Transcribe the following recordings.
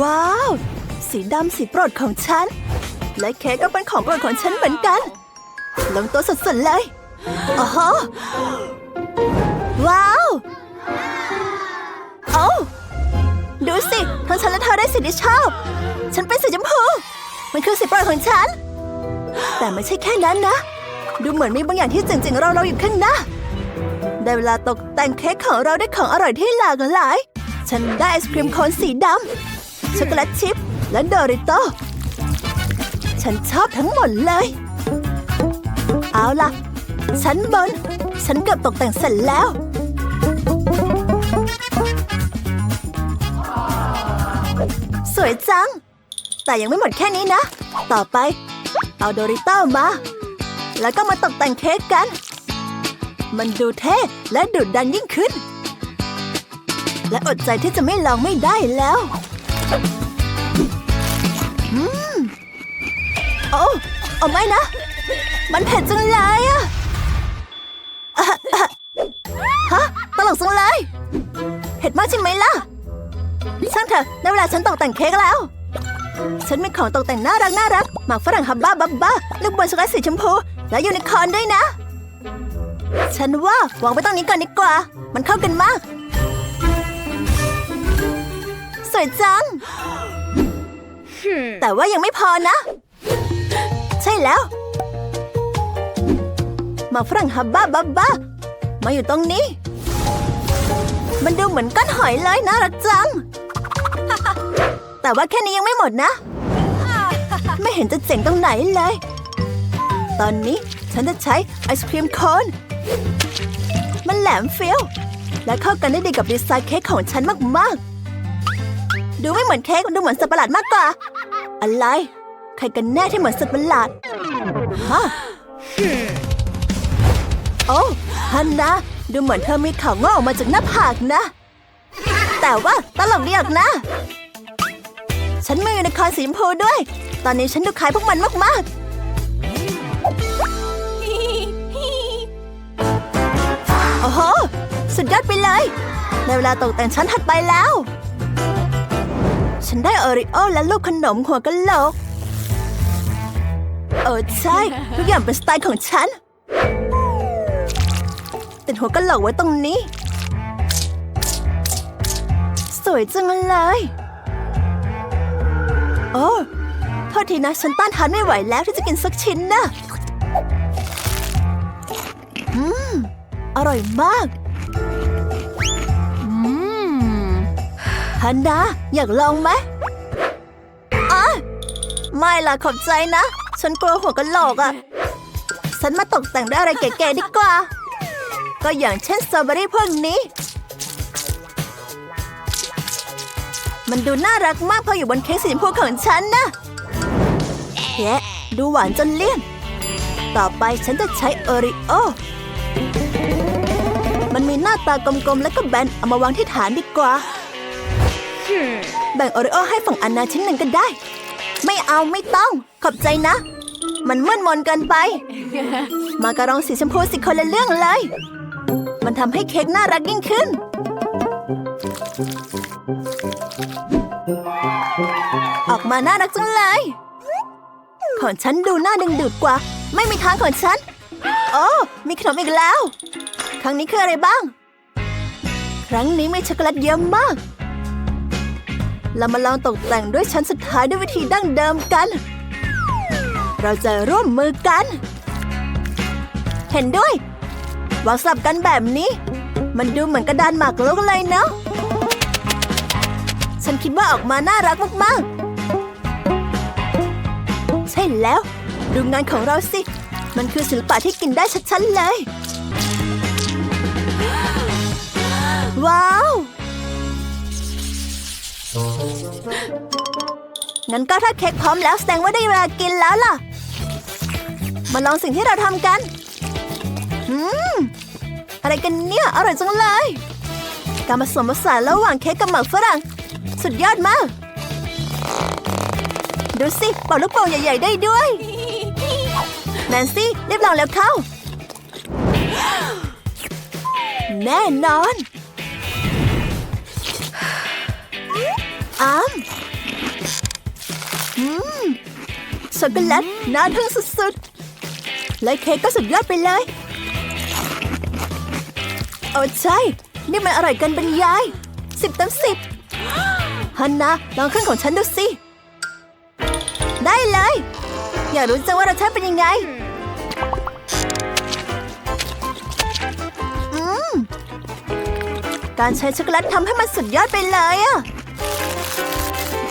ว้าว สีดำสีโปรดของฉัน และเค้กก็เป็นของโปรดของฉันเหมือนกัน ลงตัวสดๆเลยโอ้โหว้าวโอ้ดูสิ ทั้งฉันและเธอได้สีที่ชอบ ฉันเป็นสีชมพู มันคือสีโปรดของฉัน แต่ไม่ใช่แค่นั้นนะ ดูเหมือนมีบางอย่างที่เจ๋งๆเราเราอยู่ข้างหน้าได้เวลาตกแต่งเค้กของเราด้วยของอร่อยที่หลากหลาย ฉันได้ไอศครีมโคนสีดำ ช็อกโกแลตชิพและโดริโต้ฉันชอบทั้งหมดเลย เอาล่ะชั้นบน ฉันเกือบตกแต่งเสร็จแล้ว สวยจัง แต่ยังไม่หมดแค่นี้นะ ต่อไป เอาโดริโต้มา แล้วก็มาตกแต่งเค้กกัน มันดูเท่และดุดันยิ่งขึ้นและอดใจที่จะไม่ลองไม่ได้แล้ว โอ้โอ้ไม่นะ มันเผ็ดจังเลยอะฮะ ตลกจังเลย เผ็ดมากใช่ไหมล่ะ ช่างเถอะได้เวลาฉันตกแต่งเค้กแล้ว ฉันมีของตกแต่งน่ารักน่ารัก หมากฝรั่งฮับบ้าบับบ้า ลูกบอลช็อกโกแลตสีชมพู และยูนิคอร์นด้วยนะ ฉันว่าวางไว้ตรงนี้ก่อนดีกว่า มันเข้ากันมาก สวยจัง แต่ว่ายังไม่พอนะ ใช่แล้วหมาฝรั่งฮับบ้าบับบ้ามาอยู่ตรงนี้ มันดูเหมือนก้อนหอยเลยน่ารักจัง แต่ว่าแค่นี้ยังไม่หมดนะ ไม่เห็นจะเจ๋งตรงไหนเลย ตอนนี้ฉันจะใช้ไอศครีมโคนมันแหลมเฟี้ยวและเข้ากันได้ดีกับดีไซน์เค้กของฉันมากๆ ดูไม่เหมือนเค้กมันดูเหมือนสัตว์ประหลาดมากกว่า อะไร ใครกันแน่ที่เหมือนสัตว์ประหลาดฮะโอ้ฮันนะดูเหมือนเธอมีเขาวงอกออกมาจากหน้าผากนะ แต่ว่าตลกดีออกนะ ฉันมียูนิคอนสีชมพูด้วย ตอนนี้ฉันดูคล้ายพวกมันมากๆโอ้โห สุดยอดไปเลย ในเวลาตกแต่งชั้นถัดไปแล้ว ฉันได้โอริโอและลูกขนมหัวกะโหลกเออใช่ ทุกอย่างเป็นสไตล์ของฉัน ติดหัวกะโหลกไว้ตรงนี้ สวยจังเลย โอ้โทษทีนะ ฉันต้านทานไม่ไหวแล้วที่จะกินสักชิ้นนะ อืม อร่อยมาก ฮันดา อยากลองไหมอ๋อไม่ล่ะขอบใจนะ ฉันกลัวหัวกะโหลกอะ่ะ ฉันมาตกแต่งด้วยอะไรเก๋ๆดีกว่า ก็อย่างเช่นสตรอเบอรี่พวกนี้ มันดูน่ารักมากพออยู่บนเค้กสีชมพูของฉันนะแยะดูหวานจนเลี่ยน ต่อไปฉันจะใช้โอริโอ มันมีหน้าตากลมๆ แล้วก็แบนเอามาวางที่ฐานดีกว่า แบ่งโอริโอให้ฝั่งอันนาชิ้นหนึ่งก็ได้ ไม่เอาไม่ต้อง ขอบใจนะ มันมืดมนเกินไป มาการองสีชมพูสิคนละเรื่องเลย มันทำให้เค้กน่ารักยิ่งขึ้น ออกมาน่ารักจังเลย ของฉันดูน่าดึงดูดกว่า ไม่มีทางของฉัน โอ้มีขนมอีกแล้ว ครั้งนี้คืออะไรบ้าง ครั้งนี้มีช็อกโกแลตเยอะมาก เรามาลองตกแต่งด้วยชั้นสุดท้ายด้วยวิธีดั้งเดิมกัน เราจะร่วมมือกัน เห็นด้วยวางสลับกันแบบนี้ มันดูเหมือนกระดานหมากรุกเลยเนาะฉันคิดว่าออกมาน่ารักมากๆ ใช่แล้ว ดูงานของเราสิ มันคือศิลปะที่กินได้ชัดๆเลย ว้าว งั้นก็ถ้าเค้กพร้อมแล้วแสดงว่าได้เวลากินแล้วล่ะ มาลองสิ่งที่เราทำกัน อืม อะไรกันเนี่ย อร่อยจังเลย การผสมผสานระหว่างเค้กกับหมากฝรั่ง สุดยอดมาก ดูสิเป่าลูกโป่งใหญ่ ๆ ได้ด้วย แนนซี่รีบลองแล้วเข้า แน่นอน อ้ามอืมช็อกโกแลตน่าทึ่งสุดๆ และเค้กก็สุดยอดไปเลย โอ้ใช่ นี่มันอร่อยกันบรรยายสิบเต็มสิบฮันนะลองเครื่องของฉันดูสิ ได้เลย อยากรู้จังว่ารสชาติเป็นยังไง อืม การใช้ช็อกโกแลตทำให้มันสุดยอดไปเลยอะ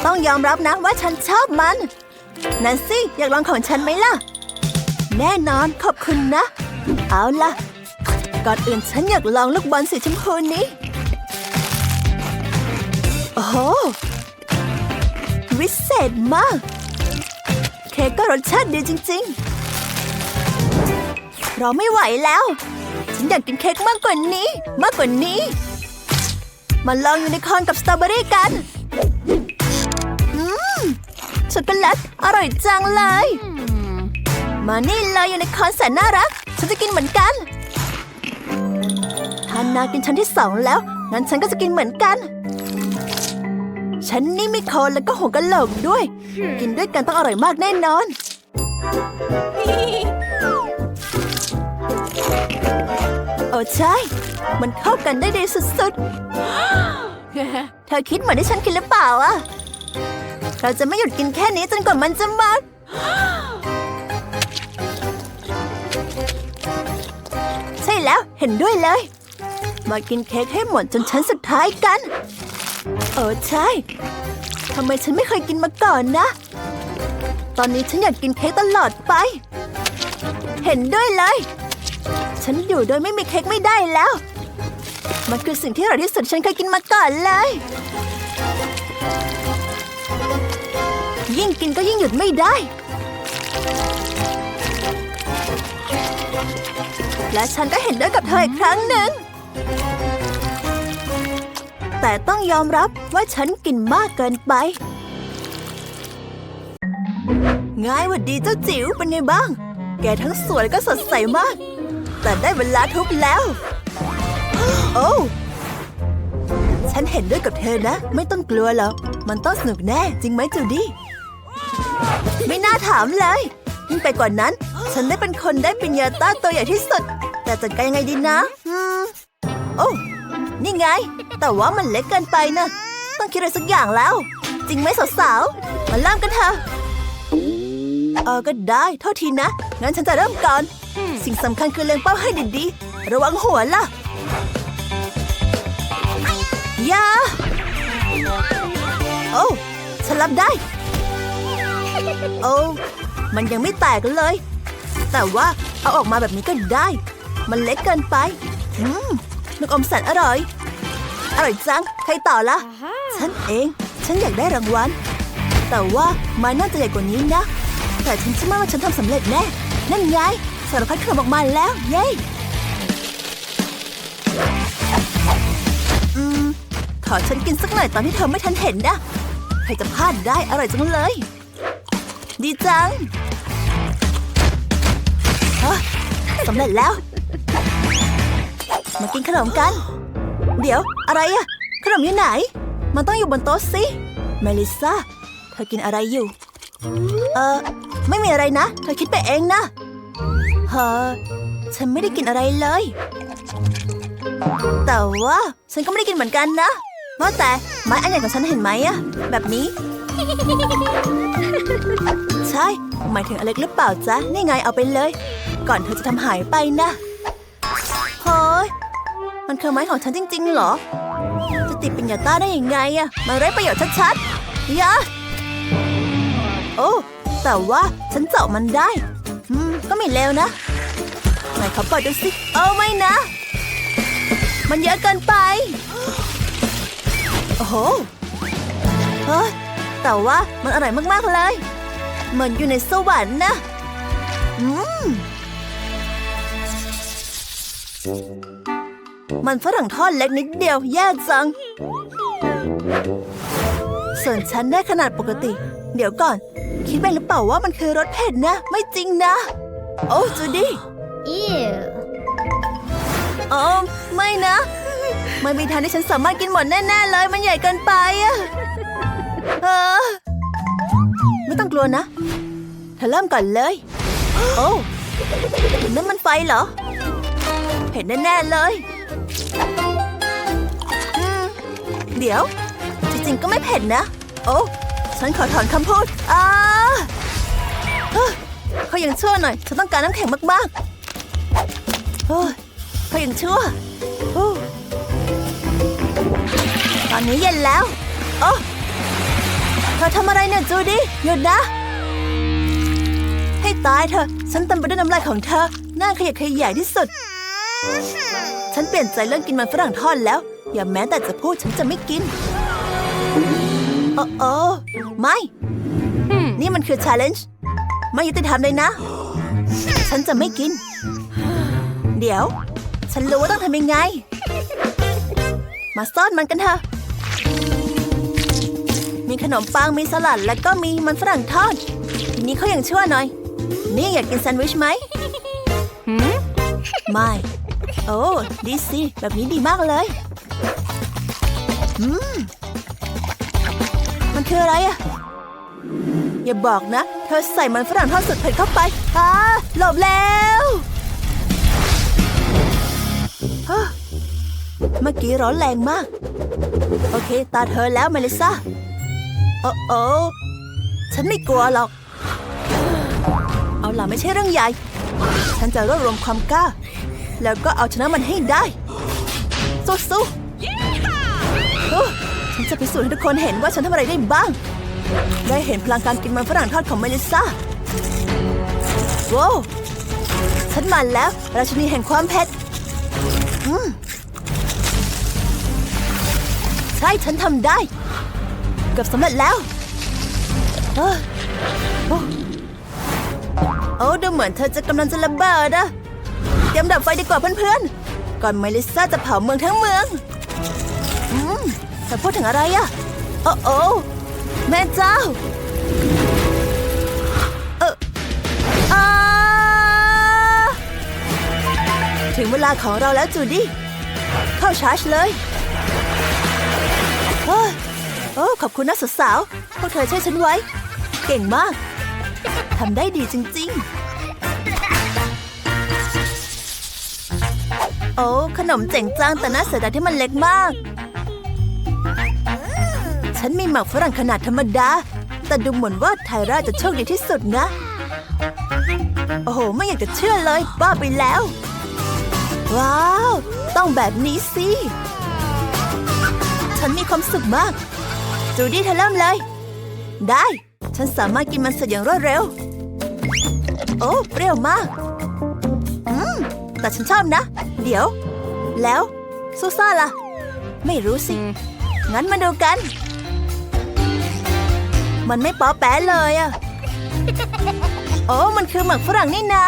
ต้องยอมรับนะว่าฉันชอบมัน นันซี่อยากลองของฉันไหมล่ะ แน่นอนขอบคุณนะ เอาล่ะ ก่อนอื่นฉันอยากลองลูกบอลสีชมพูนี้ โอ้โหวิเศษมาก เค้กก็รสชาติดีจริง ๆ เราไม่ไหวแล้ว ฉันอยากกินเค้กมากกว่านี้ มากกว่านี้ มาลองยูนิคอร์นกับสตรอเบอรี่กัน ช็อกโกแลตอร่อยจังเลย มานี่เลยอยู่ในคอนแสนน่ารัก ฉันจะกินเหมือนกันทานนากินชั้นที่สองแล้ว งั้นฉันก็จะกินเหมือนกัน ฉันนี่มีโคนแล้วก็หัวกะโหลกด้วย กินด้วยกันต้องอร่อยมากแน่นอน โอ้ใช่ มันเข้ากันได้ดีสุดๆ เธอคิดเหมือนที่ฉันคิดหรือเปล่าอะ เราจะไม่หยุดกินแค่นี้จนกว่ามันจะหมดใช่แล้วเห็นด้วยเลย มากินเค้กให้หมดจนชั้นสุดท้ายกัน เออใช่ทำไมฉันไม่เคยกินมาก่อนนะ ตอนนี้ฉันอยากกินเค้กตลอดไป เห็นด้วยเลย ฉันอยู่โดยไม่มีเค้กไม่ได้แล้ว มันคือสิ่งที่อร่อยที่สุดฉันเคยกินมาก่อนเลย ยิ่งกินก็ยิ่งหยุดไม่ได้ และฉันก็เห็นด้วยกับเธออีกครั้งหนึ่ง แต่ต้องยอมรับว่าฉันกินมากเกินไปง่ายหวัดดีเจ้าจิ๋วเป็นไงบ้าง แกทั้งสวยก็สดใสมาก แต่ได้เวลาทุบแล้ว โอ้ฉันเห็นด้วยกับเธอนะ ไม่ต้องกลัวหรอก มันต้องสนุกแน่ จริงไหมจูดี้ ไม่น่าถามเลย ยิ่งไปกว่านั้น ฉันได้เป็นคนได้ปิญญาต้าตัวใหญ่ที่สุด แต่จัดการยังไงดีนะโอ้นี่ไง แต่ว่ามันเล็กเกินไปนะ ต้องคิดอะไรสักอย่างแล้ว จริงไหมสาวๆ มาเริ่มกันเถอะเออก็ได้โทษทีนะ งั้นฉันจะเริ่มก่อน สิ่งสำคัญคือเล็งเป้าให้ดีๆ ระวังหัวล่ะย่าโอ้ฉันรับได้ โอ้มันยังไม่แตกเลย แต่ว่าเอาออกมาแบบนี้ก็ได้ มันเล็กเกินไป อืมลูกอมแสนอร่อย อร่อยจัง ใครต่อละ ฉันเอง ฉันอยากได้รางวัล แต่ว่าไม้น่าจะใหญ่กว่านี้นะ แต่ฉันเชื่อมั่นว่าฉันทำสำเร็จแน่ นั่นไงสารพัดขนมออกมาแล้ว เย้อืมขอฉันกินสักหน่อยตอนที่เธอไม่ทันเห็นนะ ใครจะพลาดได้อร่อยจังเลย ดีจังฮ้ยสำเร็จแล้ว มากินขนมกัน เดี๋ยวอะไรอะขนมอยู่ไหน มันต้องอยู่บนโต๊ะสิเมลิซาเธอกินอะไรอยู่ เออไม่มีอะไรนะ เธอคิดไปเองนะเฮ้อฉันไม่ได้กินอะไรเลย แต่ว่าฉันก็ไม่ได้กินเหมือนกันนะว่าแต่ไม้อันใหญ่ของฉันเห็นไหมอะแบบนี้ ใช่ หมายถึงอเล็กหรือเปล่าจ๊ะ นี่ไงเอาไปเลย ก่อนเธอจะทำหายไปนะเฮ้ยมันคือไม้ของฉันจริง ๆ เหรอ จะติดเป็นยาต้าได้ยังไงอะมันไร้ประโยชน์ชัดๆยะโอ้แต่ว่าฉันเจาะมันได้ อืม ก็ไม่เลวนะไหนขอเปิดดูสิเอาไม่นะ มันเยอะเกินไป โอ้โหเฮ้ย แต่ว่ามันอร่อยมากๆเลยเหมือนอยู่ในสวรรค์นะ อืม มันฝรั่งทอดเล็กนิดเดียวแย่จัง ส่วนฉันได้ขนาดปกติ เดี๋ยวก่อน คิดไปหรือเปล่าว่ามันคือรสเผ็ดนะ ไม่จริงนะ โอ้จูดี้ Ew. โอ้ไม่นะไม่มีทางที่ฉันสามารถกินหมดแน่ ๆ เลย มันใหญ่เกินไปอะ เออไม่ต้องกลัวนะ เธอเริ่มก่อนเลย โอ้นั่นมันไฟเหรอ เห็นแน่ๆเลย เดี๋ยว จริงๆก็ไม่เผ็ดนะ โอ้ฉันขอถอนคำพูดอ่าเฮ้ยเขายังชั่วหน่อย ฉันต้องการน้ำแข็งมากๆเฮ้ยเขายังชั่วโอ้ตอนนี้เย็นแล้ว โอ้ เธอทำอะไรเนี่ยจูดี้หยุดนะ ให้ตายเถอะฉันเต็มไปด้วยน้ำลายของเธอหน้าขยะแขยงที่สุด ฉันเปลี่ยนใจเรื่องกินมันฝรั่งทอดแล้ว อย่าแม้แต่จะพูดฉันจะไม่กินโอ้โอ้ไม่ นี่มันคือ challenge ไม่ยุติธรรมเลยนะ ฉันจะไม่กิน เดี๋ยว ฉันรู้ว่าต้องทำยังไง มาซ่อนมันกันเถอะ มีขนมปังมีสลัดแล้วก็มีมันฝรั่งทอดทีนี้เขายังชั่วหน่อย นี่อยากกินแซนด์วิชไหมไม่ โอ้ดีสิแบบนี้ดีมากเลยอืมมันคืออะไรอะอย่าบอกนะ เธอใส่มันฝรั่งทอดสุดเผ็ดเข้าไปอ่าหลบแล้วฮะเมื่อกี้ร้อนแรงมาก โอเค ตาเธอแล้วเมลิซ่า โอ้โอ้ฉันไม่กลัวหรอก เอาล่ะไม่ใช่เรื่องใหญ่ ฉันจะรวบรวมความกล้า แล้วก็เอาชนะมันให้ได้ สู้ๆโอ้ฉันจะพิสูจน์ให้ทุกคนเห็นว่าฉันทำอะไรได้บ้าง ได้เห็นพลังการกินมันฝรั่งทอดของเมลิซ่าว้าวฉันมันแล้ว ราชินีแห่งความเผ็ดอืมใช่ฉันทำได้ เกือบสำเร็จแล้วเอ้อโอ้โอ้ดูเหมือนเธอจะกำลังจะระเบิดอะเตรียมดับไฟดีกว่าเพื่อนๆ ก่อนเมลิซ่าจะเผาเมืองทั้งเมืองอืมเธอพูดถึงอะไรอะโอ้โอ้แม่เจ้า เอออาถึงเวลาของเราแล้วจูดี้ เข้าชาร์จเลยเฮ้ย โอ้ขอบคุณนะสาวๆพวกเธอช่วยฉันไว้ เก่งมากทำได้ดีจริง ๆ โอ้ขนมเจ๋งจังแต่น่าเสียดายที่มันเล็กมาก ฉันมีหมักฝรั่งขนาดธรรมดา แต่ดูเหมือนว่าไทราจะโชคดีที่สุดนะ โอ้โห ไม่อยากจะเชื่อเลยบ้าไปแล้ว ว้าว ต้องแบบนี้สิ ฉันมีความสุขมาก จูดี้เธอเริ่มเลย ได้ ฉันสามารถกินมันเสร็จอย่างรวดเร็ว โอ้ เปรี้ยวมาก อืม แต่ฉันชอบนะ เดี๋ยว แล้วซูซ่าล่ะ ไม่รู้สิ งั้นมาดูกัน มันไม่ป๊อแป๊ะเลยอะโอ้มันคือหมักฝรั่งนี่นา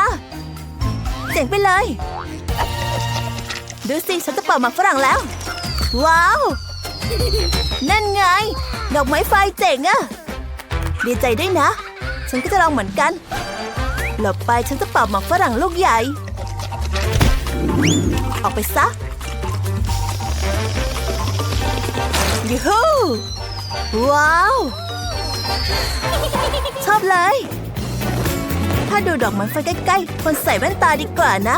เจ๋งไปเลย ดูสิ ฉันจะเป่าหมักฝรั่งแล้ว ว้าว นั่นไง ดอกไม้ไฟเจ๋งอะดีใจด้วยนะ ฉันก็จะลองเหมือนกัน หลบไปฉันจะเป่าหมักฝรั่งลูกใหญ่ ออกไปซะยูฮูว้าว ชอบเลย ถ้าดูดอกไม้ไฟใกล้ๆควรใส่แว่นตาดีกว่านะ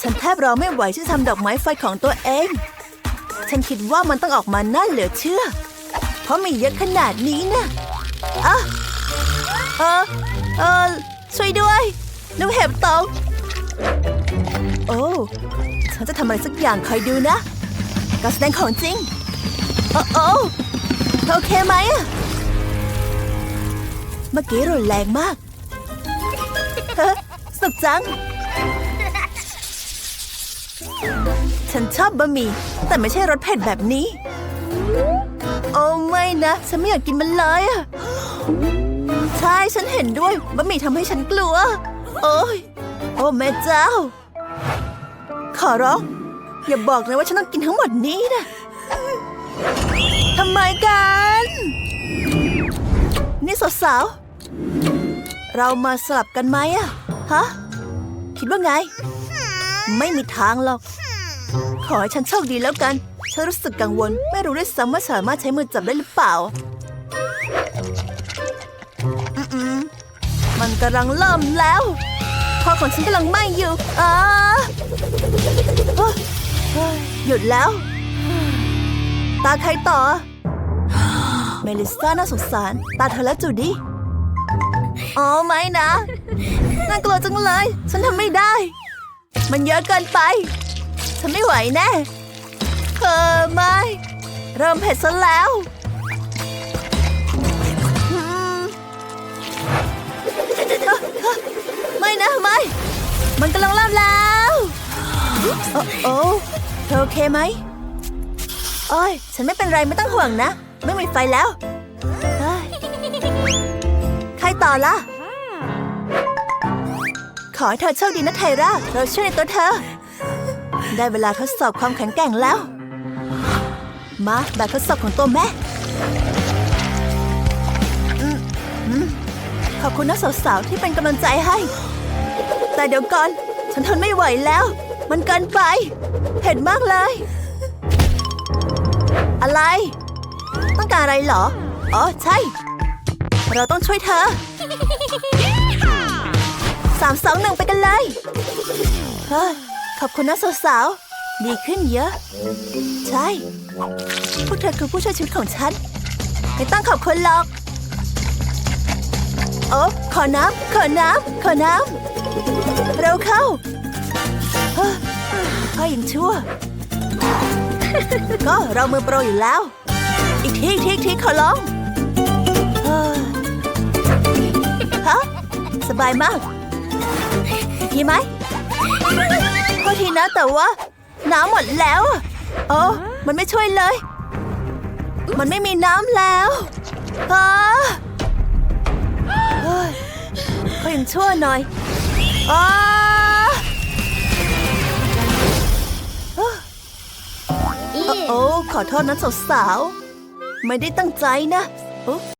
ฉันแทบรอไม่ไหวที่ทำดอกไม้ไฟของตัวเอง ฉันคิดว่ามันต้องออกมาน่าเหลือเชื่อ เพราะมีเยอะขนาดนี้นะอะเออเออช่วยด้วยลูกเห็บตกโอ้ฉันจะทำอะไรสักอย่างคอยดูนะการแสดงของจริง โอ้โอ้เโอเคไหมอะเมื่อกี้รุนแรงมากเฮ้สุขจัง ฉันชอบบะหมี่แต่ไม่ใช่รสเผ็ดแบบนี้ โอ้ไม่นะ ฉันไม่อยากกินมันเลยอะใช่ฉันเห็นด้วยบะหมี่ทำให้ฉันกลัว โอ้ยโอ้แม่เจ้า ขอร้อง อย่าบอกนะว่าฉันต้องกินทั้งหมดนี้นะทำไมกัน นี่สาวๆเรามาสลับกันไหมอะฮะ คิดว่าไง ไม่มีทางหรอก ขอให้ฉันโชคดีแล้วกัน ฉันรู้สึกกังวล ไม่รู้ด้วยซ้ำว่าสามารถใช้มือจับได้หรือเปล่า อืมๆมันกำลังเริ่มแล้วคอของฉันกำลังไหม้อยู่อ่าเฮ้ยเฮ้ยหยุดแล้ว ตาใครต่อ เมลิสซาน่าสงสาร ตาเธอแล้วจูดี้อ๋อไม่นะ น่ากลัวจังเลย ฉันทำไม่ได้ มันเยอะเกินไป ฉันไม่ไหวแน่เออไม่ เริ่มเผ็ดซะแล้วอืมเอ่อเอ่อไม่นะไม่ มันกำลังเริ่มแล้ว โอ้โอเธอโอเคไหมโอ้ยฉันไม่เป็นไรไม่ต้องห่วงนะ ไม่มีไฟแล้วใครต่อล่ะ ขอให้เธอโชคดีนะไทร่าเราช่วยในตัวเธอ ได้เวลาทดสอบความแข็งแกร่งแล้ว มาแบบทดสอบของตัวแม่อืมอืมขอบคุณนะสาวๆที่เป็นกำลังใจให้ แต่เดี๋ยวก่อน ฉันทนไม่ไหวแล้ว มันเกินไป เผ็ดมากเลย อะไร ต้องการอะไรเหรอ อ๋อ ใช่ เราต้องช่วยเธอสามสองหนึ่งไปกันเลย เฮ้ย ขอบคุณนะสาวๆ ดีขึ้นเยอะ ใช่ พวกเธอคือผู้ช่วยชีวิตของฉัน ไม่ต้องขอบคุณหรอก โอ้ขอน้ำ ขอน้ำ ขอน้ำ เร็วเข้าเฮ้ยพ่อยังชั่ว ก็เรามือโปรอยู่แล้ว อีกทีอีกทีอีกทีขอร้องเฮ้ยฮะสบายมากอีกทีไหม โทษทีนะแต่ว่า น้ำหมดแล้วอะโอ้มันไม่ช่วยเลย มันไม่มีน้ำแล้วฮะเฮ้ยเขายังชั่วหน่อยอ้าโอ้ขอโทษนะสาวๆไม่ได้ตั้งใจนะ